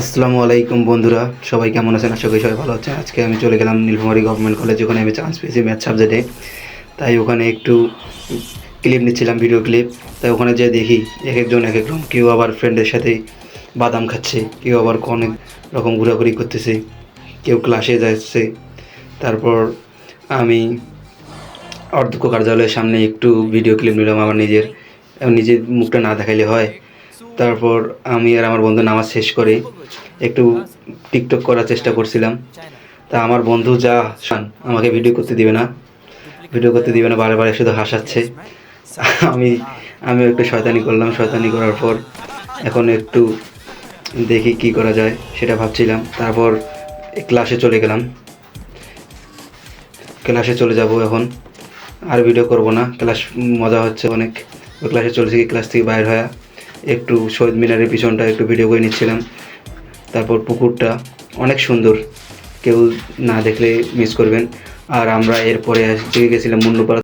আসসালামু আলাইকুম বন্ধুরা, সবাই কেমন আছেন? আশা করি সবাই ভালো আছেন। আজকে আমি চলে গেলাম নীলফামারী গভর্নমেন্ট কলেজ ওখানে আমি চান্স পেয়েছি ম্যাথ সাবজেক্টে তাই ওখানে একটু ক্লিপ নিচ্ছিলাম ভিডিও ক্লিপ তাই ওখানে যেয়ে দেখি এক একজন, এক এক রকম কেউ আবার ফ্রেন্ডের সাথে বাদাম খাচ্ছে, কেউ আবার অনেক রকম ঘোরাঘুরি করতেছে, কেউ ক্লাসে যাচ্ছে। তারপর আমি অর্ধক্ষ কার্যালয়ের সামনে একটু ভিডিও ক্লিপ নিলাম, আমার নিজের নিজের মুখটা না দেখাইলে হয়। তারপর আমি আর আমার বন্ধু নামাজ শেষ করে একটু টিকটক করার চেষ্টা করছিলাম। তা আমার বন্ধু যা শান আমাকে ভিডিও করতে দিবে না। ভিডিও করতে দিবে না, বারে বারে শুধু হাসাচ্ছে। আমি আমি একটু শয়তানি করলাম, শয়তানি করার পর এখন একটু দেখি কি করা যায়, সেটা ভাবছিলাম। তারপর ক্লাসে চলে গেলাম। ক্লাসে চলে যাব এখন। আর ভিডিও করব না। ক্লাস মজা হচ্ছে অনেক। ক্লাসে চলেছি ক্লাস থেকে বাইর হয়ে একটু শহীদ মিনারের পিছনটা একটু ভিডিও করে নিচ্ছিলাম। তারপর পুকুরটা অনেক সুন্দর। কেউ না দেখলে মিস করবেন। আর আমরা এরপরে গেছিলাম মুন্নুপাড়া।